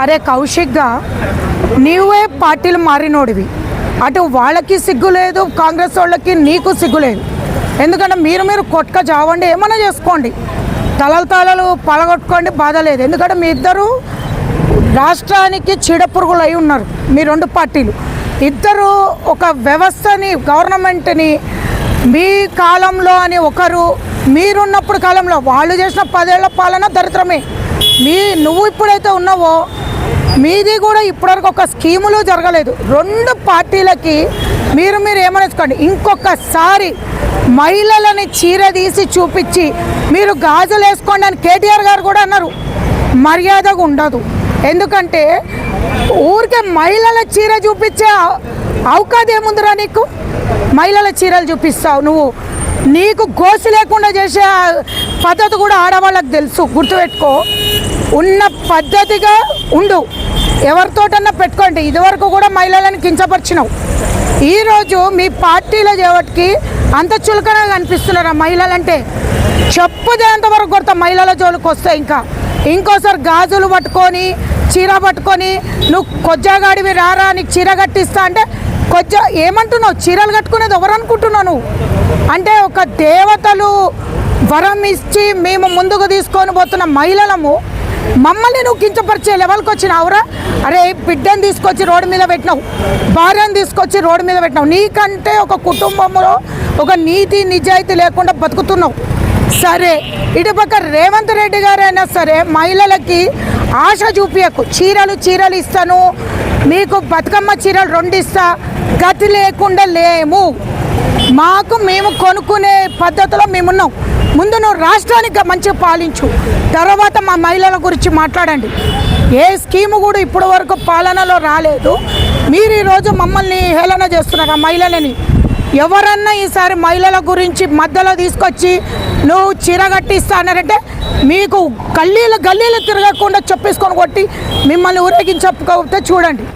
అరే కౌశిక్గా నీవే పార్టీలు మారినోడివి. అటు వాళ్ళకి సిగ్గు లేదు కాంగ్రెస్ వాళ్ళకి నీకు సిగ్గు లేదు. ఎందుకంటే మీరు మీరు కొట్క చావండి ఏమైనా చేసుకోండి. తలలు తలలు పలగొట్టుకోండి బాధ లేదు. ఎందుకంటే మీ ఇద్దరు రాష్ట్రానికి చీడపురుగులు అయి ఉన్నారు మీ రెండు పార్టీలు. ఇద్దరు ఒక వ్యవస్థని గవర్నమెంట్ని మీ కాలంలో అని ఒకరు మీరున్నప్పుడు కాలంలో వాళ్ళు చేసిన పదేళ్ళ పాలన దరిద్రమే. మీ నువ్వు ఇప్పుడైతే ఉన్నావో మీది కూడా ఇప్పటివరకు ఒక స్కీములు జరగలేదు. రెండు పార్టీలకి మీరు మీరు ఏమనేసుకోండి. ఇంకొకసారి మహిళలని చీర తీసి చూపించి మీరు గాజులు వేసుకోండి అని కేటీఆర్ గారు కూడా అన్నారు. మర్యాదగా ఉండదు. ఎందుకంటే ఊరికే మహిళల చీర చూపించే అవకాశం ఏముందిరా నీకు? మహిళల చీరలు చూపిస్తావు నువ్వు. నీకు గోసి లేకుండా చేసే పద్ధతి కూడా ఆడవాళ్ళకి తెలుసు. గుర్తుపెట్టుకో. ఉన్న పద్ధతిగా ఉండు. ఎవరితోటన్నా పెట్టుకోండి. ఇదివరకు కూడా మహిళలను కించపరిచినావు. ఈరోజు మీ పార్టీల చేపటికి అంత చులకనగా కనిపిస్తున్నారు ఆ మహిళలంటే చెప్పుదేంత వరకు కొడతా మహిళల జోలికి వస్తాయి ఇంకా. ఇంకోసారి గాజులు పట్టుకొని చీర పట్టుకొని నువ్వు కొజ్జాగాడివి రారా నీకు చీర కట్టిస్తా అంటే కొజ్జా ఏమంటున్నావు? చీరలు కట్టుకునేది ఎవరు అనుకుంటున్నావు నువ్వు? అంటే ఒక దేవతలు వరం ఇచ్చి మేము ముందుకు తీసుకొని పోతున్న మహిళలము మమ్మల్ని నువ్వు కించపరిచే లెవెల్కి వచ్చినావురా అరే బిడ్డను తీసుకొచ్చి రోడ్డు మీద పెట్టినావు భార్యను తీసుకొచ్చి రోడ్డు మీద పెట్టినావు. నీకంటే ఒక కుటుంబంలో ఒక నీతి నిజాయితీ లేకుండా బతుకుతున్నావు. సరే ఇటుపక్క రేవంత్ రెడ్డి గారైనా సరే మహిళలకి ఆశ చూపించకు చీరలు చీరలు ఇస్తాను మీకు బతుకమ్మ చీరలు రెండు ఇస్తా గతి లేకుండా లేము. మాకు మేము కొనుక్కునే పద్ధతిలో మేమున్నాం. ముందు నువ్వు రాష్ట్రానికి మంచిగా పాలించు. తర్వాత మా మహిళల గురించి మాట్లాడండి. ఏ స్కీము కూడా ఇప్పటి వరకు పాలనలో రాలేదు. మీరు ఈరోజు మమ్మల్ని హేళన చేస్తున్నారు ఆ మహిళలని? ఎవరన్నా ఈసారి మహిళల గురించి మధ్యలో తీసుకొచ్చి నువ్వు చీరగట్టిస్తా అన్నారంటే మీకు గల్లీలు గల్లీలు తిరగకుండా చెప్పేసుకొని కొట్టి మిమ్మల్ని ఊరేగించకపోతే చూడండి.